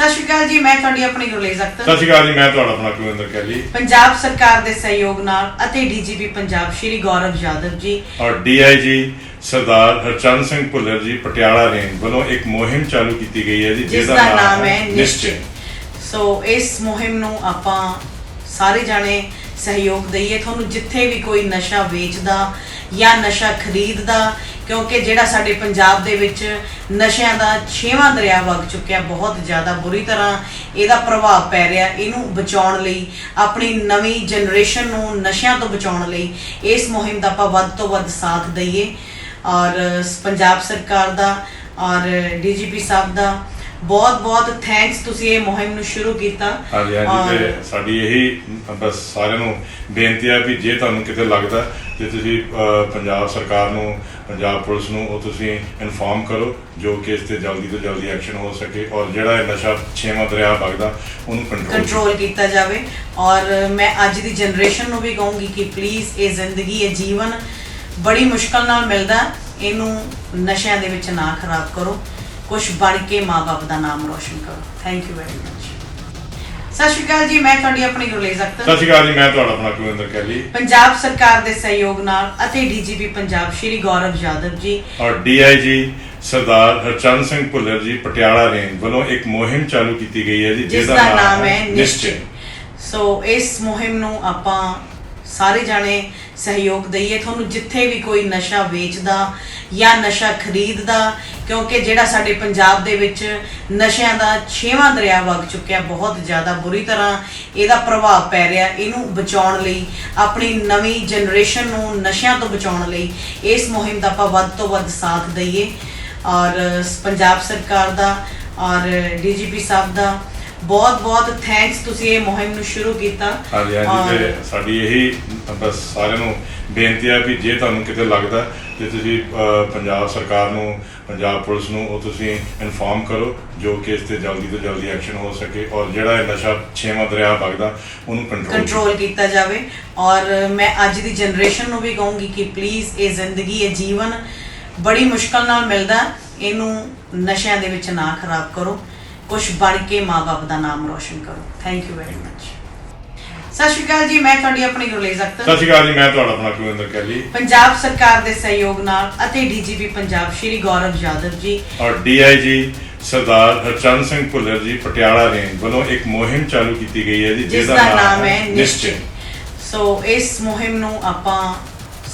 ਸਤਿ ਸ਼੍ਰੀ ਅਕਾਲ ਜੀ ਮੈਂ ਤੁਹਾਡੀ ਆਪਣੀ ਗੁਰਲੇਜ਼ ਅਖਤਰ ਸਤਿ ਸ਼੍ਰੀ ਅਕਾਲ ਜੀ ਮੈਂ ਤੁਹਾਡਾ ਆਪਣਾ ਕੁਲਵਿੰਦਰ ਕੈਲੀ ਪੰਜਾਬ ਸਰਕਾਰ ਦੇ ਸਹਿਯੋਗ ਨਾਲ ਅਤੇ ਡੀਜੀਪੀ ਪੰਜਾਬ ਸ਼੍ਰੀ ਗੌਰਵ ਯਾਦਵ ਜੀ। ਔਰ ਡੀਆਈਜੀ ਸਰਦਾਰ ਹਰਚੰਦ ਸਿੰਘ ਭੁੱਲਰ ਜੀ ਪਟਿਆਲਾ ਰੇਂਜ ਵੱਲੋਂ ਇੱਕ ਮੁਹਿੰਮ ਚਾਲੂ ਕੀਤੀ ਗਈ ਹੈ ਜੀ ਜਿਸ ਦਾ ਨਾਮ ਹੈ ਨਿਸ਼ਚੈ। ਸੋ ਇਸ ਮੁਹਿੰਮ ਨੂੰ ਆਪਾਂ ਸਾਰੇ ਜਾਣੇ ਸਹਿਯੋਗ ਦਈਏ। ਤੁਹਾਨੂੰ ਜਿੱਥੇ ਵੀ ਕੋਈ ਨਸ਼ਾ ਵੇਚਦਾ ਜਾਂ ਨਸ਼ਾ ਖਰੀਦਦਾ, ਕਿਉਂਕਿ ਜਿਹੜਾ ਸਾਡੇ ਪੰਜਾਬ ਦੇ ਵਿੱਚ ਨਸ਼ਿਆਂ ਦਾ ਛੇਵਾਂ ਦਰਿਆ ਵਗ ਚੁੱਕਿਆ, ਬਹੁਤ ਜ਼ਿਆਦਾ ਬੁਰੀ ਤਰ੍ਹਾਂ ਇਹਦਾ ਪ੍ਰਭਾਵ ਪੈ ਰਿਹਾ, ਇਹਨੂੰ ਬਚਾਉਣ ਲਈ, ਆਪਣੀ ਨਵੀਂ ਜਨਰੇਸ਼ਨ ਨੂੰ ਨਸ਼ਿਆਂ ਤੋਂ ਬਚਾਉਣ ਲਈ ਇਸ ਮੁਹਿੰਮ ਦਾ ਆਪਾਂ ਵੱਧ ਤੋਂ ਵੱਧ ਸਾਥ ਦਈਏ ਔਰ ਪੰਜਾਬ ਸਰਕਾਰ ਦਾ ਔਰ ਡੀਜੀਪੀ ਸਾਹਿਬ ਦਾ ਬਹੁਤ ਬਹੁਤ ਥੈਂਕਸ ਤੁਸੀਂ ਇਹ ਮੁਹਿੰਮ ਨੂੰ ਸ਼ੁਰੂ ਕੀਤਾ। ਹਾਂਜੀ ਹਾਂਜੀ ਔਰ ਤੇ ਸਾਡੀ ਇਹੀ ਬਸ ਸਾਰਿਆਂ ਨੂੰ ਬੇਨਤੀ ਹੈ ਵੀ ਜੇ ਤੁਹਾਨੂੰ ਕਿਤੇ ਲੱਗਦਾ ਤੇ ਤੁਸੀਂ ਅਹ, ਪੰਜਾਬ ਸਰਕਾਰ ਨੂੰ ਪੰਜਾਬ ਪੁਲਿਸ ਨੂੰ ਉਹ ਤੁਸੀਂ ਇਨਫਾਰਮ ਕਰੋ ਜੋ ਕਿ ਇਸ ਤੇ ਜਲਦੀ ਤੋਂ ਜਲਦੀ ਐਕਸ਼ਨ ਹੋ ਸਕੇ ਔਰ ਜਿਹੜਾ ਇਹ ਨਸ਼ਾ ਛੇਵਾਂ ਦਰਿਆ ਵਗਦਾ ਉਹਨੂੰ ਕੰਟਰੋਲ ਕੰਟਰੋਲ ਕੀਤਾ ਜਾਵੇ। ਔਰ ਮੈਂ ਅੱਜ ਦੀ ਜਨਰੇਸ਼ਨ ਨੂੰ ਵੀ ਕਹੂੰਗੀ ਕਿ ਪਲੀਜ਼ ਇਹ ਜ਼ਿੰਦਗੀ ਇਹ ਜੀਵਨ ਬੜੀ ਮੁਸ਼ਕਲ ਨਾਲ ਮਿਲਦਾ। ਇਹਨੂੰ ਨਸ਼ਿਆਂ ਦੇ ਵਿੱਚ ਨਾ ਖਰਾਬ ਕਰੋ। ਕੁਝ ਬਣ ਕੇ ਮਾਪੇ ਦਾ ਨਾਮ ਰੋਸ਼ਨ ਕਰੋ। ਥੈਂਕ ਯੂ ਵੈਰੀ ਮਚ ਸਤਿ ਸ਼੍ਰੀ ਅਕਾਲ ਜੀ ਮੈਂ ਤੁਹਾਡੀ ਆਪਣੀ ਗੁਰਲੇਜ਼ ਸਤਿ ਅਖਤਰ ਸ਼੍ਰੀ ਅਕਾਲ ਜੀ ਮੈਂ ਤੁਹਾਡਾ ਆਪਣਾ ਕੁਲਵਿੰਦਰ ਕੈਲੀ। ਪੰਜਾਬ ਸਰਕਾਰ ਦੇ ਸਹਿਯੋਗ ਨਾਲ ਅਤੇ ਡੀਜੀਪੀ ਪੰਜਾਬ ਸ਼੍ਰੀ ਗੌਰਵ ਯਾਦਵ ਜੀ। ਔਰ ਡੀਆਈਜੀ ਸਰਦਾਰ ਹਰਚੰਦ ਸਿੰਘ ਭੁੱਲਰ ਜੀ ਪਟਿਆਲਾ ਰੇਂਜ ਵੱਲੋਂ ਇੱਕ ਮੁਹਿੰਮ ਚਾਲੂ ਕੀਤੀ ਗਈ ਹੈ ਜੀ ਜਿਸ ਦਾ ਨਾਮ ਹੈ ਨਿਸ਼ਚੈ। ਸੋ ਇਸ ਮੁਹਿੰਮ ਨੂੰ ਆਪਾਂ ਸਾਰੇ ਜਾਣੇ ਸਹਿਯੋਗ ਦਈਏ। ਤੁਹਾਨੂੰ ਜਿੱਥੇ ਵੀ ਕੋਈ ਨਸ਼ਾ ਵੇਚਦਾ ਜਾਂ ਨਸ਼ਾ ਖਰੀਦਦਾ, ਕਿਉਂਕਿ ਜਿਹੜਾ ਸਾਡੇ ਪੰਜਾਬ ਦੇ ਵਿੱਚ ਨਸ਼ਿਆਂ ਦਾ ਛੇਵਾਂ ਦਰਿਆ ਵਗ ਚੁੱਕਿਆ, ਬਹੁਤ ਜ਼ਿਆਦਾ ਬੁਰੀ ਤਰ੍ਹਾਂ ਇਹਦਾ ਪ੍ਰਭਾਵ ਪੈ ਰਿਹਾ, ਇਹਨੂੰ ਬਚਾਉਣ ਲਈ, ਆਪਣੀ ਨਵੀਂ ਜਨਰੇਸ਼ਨ ਨੂੰ ਨਸ਼ਿਆਂ ਤੋਂ ਬਚਾਉਣ ਲਈ ਇਸ ਮੁਹਿੰਮ ਦਾ ਆਪਾਂ ਵੱਧ ਤੋਂ ਵੱਧ ਸਾਥ ਦਈਏ ਔਰ ਪੰਜਾਬ ਸਰਕਾਰ ਦਾ ਔਰ ਡੀਜੀਪੀ ਸਾਹਿਬ ਦਾ ਬਹੁਤ ਬਹੁਤ ਥੈਂਕਸ ਤੁਸੀਂ ਇਹ ਮੁਹਿੰਮ ਨੂੰ ਸ਼ੁਰੂ ਕੀਤਾ। ਹਾਂਜੀ ਹਾਂਜੀ ਔਰ ਤੇ ਸਾਡੀ ਇਹੀ ਬਸ ਸਾਰਿਆਂ ਨੂੰ ਬੇਨਤੀ ਹੈ ਵੀ ਜੇ ਤੁਹਾਨੂੰ ਕਿਤੇ ਲੱਗਦਾ ਤੇ ਤੁਸੀਂ ਅਹ, ਪੰਜਾਬ ਸਰਕਾਰ ਨੂੰ ਪੰਜਾਬ ਪੁਲਿਸ ਨੂੰ ਉਹ ਤੁਸੀਂ ਇਨਫਾਰਮ ਕਰੋ ਜੋ ਕਿ ਇਸ ਤੇ ਜਲਦੀ ਤੋਂ ਜਲਦੀ ਐਕਸ਼ਨ ਹੋ ਸਕੇ ਔਰ ਜਿਹੜਾ ਇਹ ਨਸ਼ਾ ਛੇਵਾਂ ਦਰਿਆ ਵਗਦਾ ਉਹਨੂੰ ਕੰਟਰੋਲ ਕੰਟਰੋਲ ਕੀਤਾ ਜਾਵੇ। ਔਰ ਮੈਂ ਅੱਜ ਦੀ ਜਨਰੇਸ਼ਨ ਨੂੰ ਵੀ ਕਹੂੰਗੀ ਕਿ ਪਲੀਜ਼ ਇਹ ਜ਼ਿੰਦਗੀ ਇਹ ਜੀਵਨ ਬੜੀ ਮੁਸ਼ਕਲ ਨਾਲ ਮਿਲਦਾ। ਇਹਨੂੰ ਨਸ਼ਿਆਂ ਦੇ ਵਿੱਚ ਨਾ ਖਰਾਬ ਕਰੋ। ਕੁਝ ਬਣ ਕੇ ਮਾਪੇ ਦਾ ਨਾਮ ਰੋਸ਼ਨ ਕਰੋ। ਥੈਂਕ ਯੂ ਵੈਰੀ ਮਚ ਸਤਿ ਸ਼੍ਰੀ ਅਕਾਲ ਜੀ ਮੈਂ ਤੁਹਾਡੀ ਆਪਣੀ ਗੁਰਲੇਜ਼ ਸਤਿ ਅਖਤਰ ਸ਼੍ਰੀ ਅਕਾਲ ਜੀ ਮੈਂ ਤੁਹਾਡਾ ਆਪਣਾ ਕੁਲਵਿੰਦਰ ਕੈਲੀ ਪੰਜਾਬ ਸਰਕਾਰ ਦੇ ਸਹਿਯੋਗ ਨਾਲ ਅਤੇ ਡੀਜੀਪੀ ਪੰਜਾਬ ਸ਼੍ਰੀ ਗੌਰਵ ਯਾਦਵ ਜੀ। ਔਰ ਡੀਆਈਜੀ ਸਰਦਾਰ ਹਰਚੰਦ ਸਿੰਘ ਭੁੱਲਰ ਜੀ ਪਟਿਆਲਾ ਰੇਂਜ ਵੱਲੋਂ ਇੱਕ ਮੁਹਿੰਮ ਚਾਲੂ ਕੀਤੀ ਗਈ ਹੈ ਜੀ ਜਿਸ ਦਾ ਨਾਮ ਹੈ ਨਿਸ਼ਚੈ। ਸੋ ਇਸ ਮੁਹਿੰਮ ਨੂੰ ਆਪਾਂ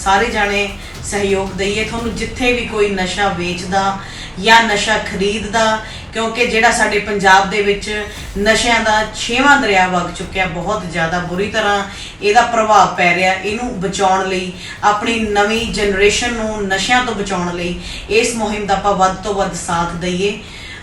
ਸਾਰੇ ਜਾਣੇ ਸਹਿਯੋਗ ਦਈਏ। ਤੁਹਾਨੂੰ ਜਿੱਥੇ ਵੀ ਕੋਈ ਨਸ਼ਾ ਵੇਚਦਾ ਜਾਂ ਨਸ਼ਾ ਖਰੀਦਦਾ, ਕਿਉਂਕਿ ਜਿਹੜਾ ਸਾਡੇ ਪੰਜਾਬ ਦੇ ਵਿੱਚ ਨਸ਼ਿਆਂ ਦਾ ਛੇਵਾਂ ਦਰਿਆ ਵਗ ਚੁੱਕਿਆ, ਬਹੁਤ ਜ਼ਿਆਦਾ ਬੁਰੀ ਤਰ੍ਹਾਂ ਇਹਦਾ ਪ੍ਰਭਾਵ ਪੈ ਰਿਹਾ, ਇਹਨੂੰ ਬਚਾਉਣ ਲਈ, ਆਪਣੀ ਨਵੀਂ ਜਨਰੇਸ਼ਨ ਨੂੰ ਨਸ਼ਿਆਂ ਤੋਂ ਬਚਾਉਣ ਲਈ ਇਸ ਮੁਹਿੰਮ ਦਾ ਆਪਾਂ ਵੱਧ ਤੋਂ ਵੱਧ ਸਾਥ ਦਈਏ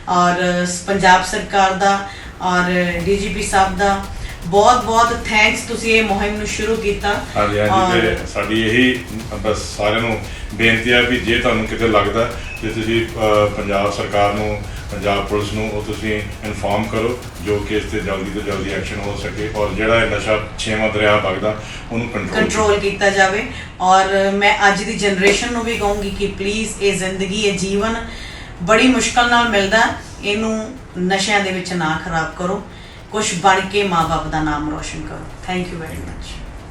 ਔਰ ਪੰਜਾਬ ਸਰਕਾਰ ਦਾ ਔਰ ਡੀਜੀਪੀ ਸਾਹਿਬ ਦਾ ਬਹੁਤ ਬਹੁਤ ਥੈਂਕਸ ਤੁਸੀਂ ਇਹ ਮੁਹਿੰਮ ਨੂੰ ਸ਼ੁਰੂ ਕੀਤਾ। ਹਾਂਜੀ ਹਾਂਜੀ ਔਰ ਤੇ ਸਾਡੀ ਇਹੀ ਬਸ ਸਾਰਿਆਂ ਨੂੰ ਬੇਨਤੀ ਹੈ ਵੀ ਜੇ ਤੁਹਾਨੂੰ ਕਿਤੇ ਲੱਗਦਾ ਤੇ ਤੁਸੀਂ ਅਹ, ਪੰਜਾਬ ਸਰਕਾਰ ਨੂੰ ਪੰਜਾਬ ਪੁਲਿਸ ਨੂੰ ਉਹ ਤੁਸੀਂ ਇਨਫਾਰਮ ਕਰੋ ਜੋ ਕਿ ਇਸ ਤੇ ਜਲਦੀ ਤੋਂ ਜਲਦੀ ਐਕਸ਼ਨ ਹੋ ਸਕੇ ਔਰ ਜਿਹੜਾ ਇਹ ਨਸ਼ਾ ਛੇਵਾਂ ਦਰਿਆ ਵਗਦਾ ਉਹਨੂੰ ਕੰਟਰੋਲ ਕੰਟਰੋਲ ਕੀਤਾ ਜਾਵੇ। ਔਰ ਮੈਂ ਅੱਜ ਦੀ ਜਨਰੇਸ਼ਨ ਨੂੰ ਵੀ ਕਹੂੰਗੀ ਕਿ ਪਲੀਜ਼ ਇਹ ਜ਼ਿੰਦਗੀ ਇਹ ਜੀਵਨ ਬੜੀ ਮੁਸ਼ਕਲ ਨਾਲ ਮਿਲਦਾ। ਇਹਨੂੰ ਨਸ਼ਿਆਂ ਦੇ ਵਿੱਚ ਨਾ ਖਰਾਬ ਕਰੋ। ਕੁਝ ਬਣ ਕੇ ਮਾਪੇ ਦਾ ਨਾਮ ਰੋਸ਼ਨ ਕਰੋ। Thank you very much